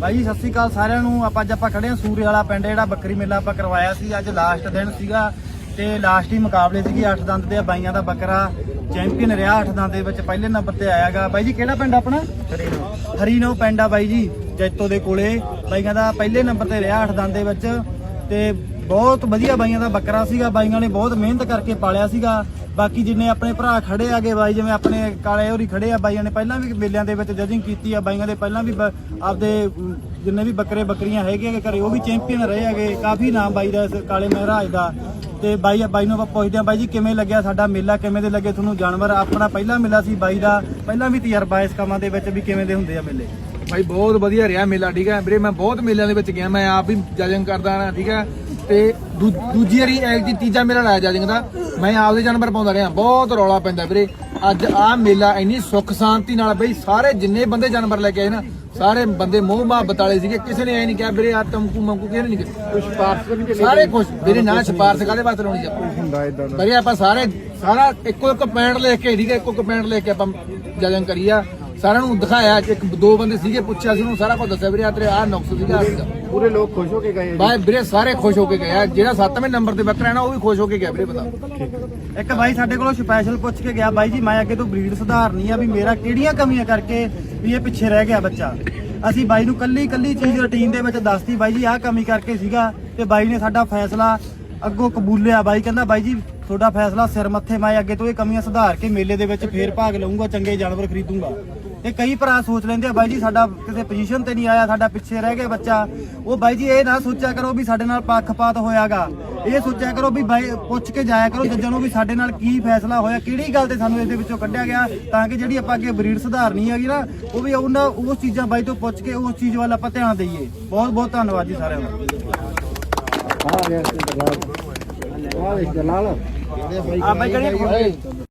ਬਾਈ ਜੀ, ਸਤਿ ਸ੍ਰੀ ਅਕਾਲ ਸਾਰਿਆਂ ਨੂੰ। ਆਪਾਂ ਅੱਜ ਆਪਾਂ ਖੜੇ ਹਾਂ ਸੂਰੇ ਵਾਲਾ ਪਿੰਡ, ਜਿਹੜਾ ਬੱਕਰੀ ਮੇਲਾ ਆਪਾਂ ਕਰਵਾਇਆ ਸੀ। ਅੱਜ ਲਾਸਟ ਦਿਨ ਸੀਗਾ ਤੇ ਲਾਸਟ ਹੀ ਮੁਕਾਬਲੇ ਸੀਗੇ 8 ਦੰਦ ਦੇ, ਬਾਈਆਂ ਦਾ ਬੱਕਰਾ ਚੈਂਪੀਅਨ ਰਿਹਾ 8 ਦੰਦ ਦੇ ਵਿੱਚ, ਪਹਿਲੇ ਨੰਬਰ ਤੇ ਆਇਆਗਾ ਬਾਈ ਜੀ, ਕਿਹੜਾ ਪਿੰਡ ਆਪਣਾ? ਹਰੀਨੋ ਪਿੰਡ ਆ ਬਾਈ ਜੀ, ਜੈਤੋ ਦੇ ਕੋਲੇ। ਬਾਈਆਂ ਦਾ ਪਹਿਲੇ ਨੰਬਰ ਤੇ ਰਿਹਾ 8 ਦੰਦ ਦੇ ਵਿੱਚ ਤੇ ਬਹੁਤ ਵਧੀਆ ਬਾਈਆਂ ਦਾ ਬੱਕਰਾ ਸੀਗਾ। ਬਾਈਆਂ ਨੇ ਬਹੁਤ ਮਿਹਨਤ ਕਰਕੇ ਪਾਲਿਆ ਸੀਗਾ। ਬਾਕੀ ਜਿੰਨੇ ਆਪਣੇ ਭਰਾ ਖੜੇ ਆਗੇ ਬਾਈ ਜਿਵੇਂ ਆਪਣੇ ਕਾਲੇ ਹੋਰੀ ਖੜੇ ਆ ਬਾਈਆਂ ਨੇ ਪਹਿਲਾਂ ਵੀ ਮੇਲਿਆਂ ਦੇ ਵਿੱਚ ਜਜਿੰਗ ਕੀਤੀ ਆ ਬਾਈਆਂ ਦੇ ਪਹਿਲਾਂ ਵੀ ਬ- ਆਪਦੇ ਅਮ, ਜਿੰਨੇ ਵੀ ਬੱਕਰੇ ਬੱਕਰੀਆਂ ਹੈਗੇ ਆ ਘਰੇ ਉਹ ਵੀ ਚੈਂਪੀਅਨ ਰਹੇ ਹੈਗੇ ਕਾਫੀ ਨਾਮ ਬਾਈ ਦਾ ਇਸ ਕਾਲੇ ਮਹਾਰਾਜ ਦਾ। ਤੇ ਬਾਈ ਬਾਈ ਨੂੰ ਆਪਾਂ ਪੁੱਛਦੇ ਆ ਬਾਈ ਜੀ ਕਿਵੇਂ ਲੱਗਿਆ ਸਾਡਾ ਮੇਲਾ ਕਿਵੇਂ ਦੇ ਲੱਗੇ ਤੁਹਾਨੂੰ ਜਾਨਵਰ? ਆਪਣਾ ਪਹਿਲਾ ਮੇਲਾ ਸੀ ਬਾਈ ਦਾ ਪਹਿਲਾਂ ਵੀ ਤਜਰਬਾ ਇਸ ਕੰਮਾਂ ਦੇ ਵਿੱਚ ਵੀ ਕਿਵੇਂ ਦੇ ਹੁੰਦੇ ਆ ਮੇਲੇ? ਭਾਈ ਬਹੁਤ ਵਧੀਆ ਰਿਹਾ ਮੇਲਾ ਠੀਕ ਹੈ? ਵੀਰੇ ਮੈਂ ਬਹੁਤ ਮੇਲਿਆਂ ਦੇ ਵਿੱਚ ਗਿਆ ਮੈਂ ਆਪ ਵੀ ਜਜਿੰਗ ਕਰਦਾ ਹਾਂ ਠੀਕ ਹੈ? ਤੇ ਦੂ- ਦੂਜੀ ਵਾਰੀ ਐਕ ਦੀ ਤੀਜਾ ਮੇਲਾ ਲਾਇਆ ਜਜਿੰਗ ਦਾ। ਮੈਂ ਆਪਦੇ ਜਾਨਵਰ ਪਾਉਂਦਾ ਰਿਹਾ। ਬਹੁਤ ਰੌਲਾ ਪੈਂਦਾ ਵੀਰੇ। ਅੱਜ ਆ ਮੇਲਾ ਇੰਨੀ ਸੁੱਖ ਸ਼ਾਂਤੀ ਨਾਲ ਬਈ ਸਾਰੇ ਜਿੰਨੇ ਬੰਦੇ ਜਾਨਵਰ ਲੈ ਕੇ ਆਏ ਨਾ ਸਾਰੇ ਬੰਦੇ ਮੋਹ ਮੁਹੱਬਤ ਵਾਲੇ ਸੀਗੇ। ਕਿਸੇ ਨੇ ਐ ਨਹੀਂ ਕਿਹਾ ਵੀਰੇ ਆ ਤਮਕੂ ਮੰਕੂ ਕਿਸੇ ਨੇ ਨਹੀਂ ਕਿਹਾ। ਕੁਝ ਪਾਰਸ ਵੀ ਸਾਰੇ ਖੁਸ਼। ਵੀਰੇ ਨਾ ਸਿਫਾਰਸ਼ ਕਾਦੇ ਵਾਸਤੇ ਲਾਉਣੀ ਆਪਾਂ ਹੁੰਦਾ ਇਦਾਂ ਦਾ। ਬਈ ਆਪਾਂ ਸਾਰੇ ਸਾਰਾ ਇੱਕੋ ਇੱਕ ਪੁਆਇੰਟ ਲੈ ਕੇ ਠੀਕ ਹੈ ਇੱਕੋ ਇੱਕ ਪੁਆਇੰਟ ਲੈ ਕੇ ਆਪਾਂ ਜਜਿੰਗ ਕਰੀ ਆ। ਸਾਰਿਆਂ ਨੂੰ ਦਿਖਾਇਆ ਇੱਕ ਦੋ ਬੰਦੇ ਸੀਗੇ ਪੁੱਛਿਆ ਸੀ ਉਹਨੂੰ ਸਾਰਾ ਕੁਝ ਦੱਸਿਆ ਵੀਰੇ ਆ ਤੇਰੇ ਆ ਨੁਕਸ ਸੀਗਾ ਆਹ ਸੀਗਾ। ਪੂਰੇ ਲੋਕ ਖੁਸ਼ ਹੋ ਕੇ ਗਏ। ਬਾਈ ਵੀਰੇ ਸਾਰੇ ਖੁਸ਼ ਹੋ ਕੇ ਗਏ ਆ। ਜਿਹੜਾ 7ਵੇਂ ਨੰਬਰ ਤੇ ਬੱਕਰਾ ਹੈ ਨਾ ਉਹ ਵੀ ਖੁਸ਼ ਹੋ ਕੇ ਗਿਆ ਵੀਰੇ ਪਤਾ ਇੱਕ ਬਾਈ ਸਾਡੇ ਕੋਲੋਂ ਸਪੈਸ਼ਲ ਪੁੱਛ ਕੇ ਗਿਆ ਬਾਈ ਜੀ ਮੈਂ ਅੱਗੇ ਤੋਂ ਬਰੀਡ ਸੁਧਾਰਨੀ ਆ ਵੀ ਮੇਰਾ ਕਿਹੜੀਆਂ ਕਮੀਆਂ ਕਰਕੇ ਵੀ ਇਹ ਪਿੱਛੇ ਰਹਿ ਗਿਆ ਬੱਚਾ। ਅਸੀਂ ਬਾਈ ਨੂੰ ਕੱਲੀ ਕੱਲੀ ਚੀਜ਼ ਰੁਟੀਨ ਦੇ ਵਿੱਚ ਦੱਸਤੀ ਬਾਈ ਜੀ ਆਹ ਕਮੀ ਕਰਕੇ ਸੀਗਾ ਤੇ ਬਾਈ ਨੇ ਸਾਡਾ ਫੈਸਲਾ ਅੱਗੋਂ ਕਬੂਲਿਆ। ਬਾਈ ਕਹਿੰਦਾ ਬਾਈ ਜੀ ਤੁਹਾਡਾ ਫੈਸਲਾ ਸਿਰ ਮੱਥੇ ਮੈਂ ਅੱਗੇ ਤੋਂ ਇਹ ਕਮੀਆਂ ਸੁਧਾਰ ਕੇ ਮੇਲੇ ਦੇ ਵਿੱਚ ਫੇਰ ਭਾਗ ਲਵਾਂਗਾ ਚੰਗੇ ਜਾਨਵਰ ਖਰੀਦੂੰਗਾ। ਤੇ ਕਈ ਭਰਾ ਸੋਚ ਲੈਂਦੇ ਆ ਬਾਈ ਜੀ ਸਾਡਾ ਕਿਸੇ ਪੋਜੀਸ਼ਨ ਤੇ ਨਹੀਂ ਆਇਆ ਸਾਡਾ ਪਿੱਛੇ ਰਹਿ ਗਿਆ ਬੱਚਾ। ਉਹ ਬਾਈ ਜੀ ਇਹ ਨਾ ਸੋਚਿਆ ਕਰੋ ਵੀ ਸਾਡੇ ਨਾਲ ਪੱਖਪਾਤ ਹੋਇਆਗਾ। ਇਹ ਸੋਚਿਆ ਕਰੋ ਵੀ ਬਾਈ ਪੁੱਛ ਕੇ ਜਾਇਆ ਕਰੋ ਜੱਜਾਂ ਨੂੰ ਵੀ ਸਾਡੇ ਨਾਲ ਕੀ ਫੈਸਲਾ ਹੋਇਆ ਕਿਹੜੀ ਗੱਲ ਤੇ ਸਾਨੂੰ ਇਹਦੇ ਵਿੱਚੋਂ ਕੱਢਿਆ ਗਿਆ ਤਾਂ ਕਿ ਜਿਹੜੀ ਆਪਾਂ ਅੱਗੇ ਬਰੀਡ ਸੁਧਾਰਨੀ ਹੈਗੀ ਨਾ ਉਹ ਵੀ ਉਹਨਾਂ ਉਸ ਚੀਜ਼ਾਂ ਬਾਈ ਤੋਂ ਪੁੱਛ ਕੇ ਉਸ ਚੀਜ਼ ਵੱਲ ਆਪਾਂ ਧਿਆਨ ਦਈਏ। ਬਹੁਤ ਬਹੁਤ ਧੰਨਵਾਦ ਜੀ ਸਾਰਿਆਂ ਦਾ। ਆ ਗਿਆ ਸੀ ਦਲਾਲ ਆ ਬਾਈ ਕਿਹੜੀ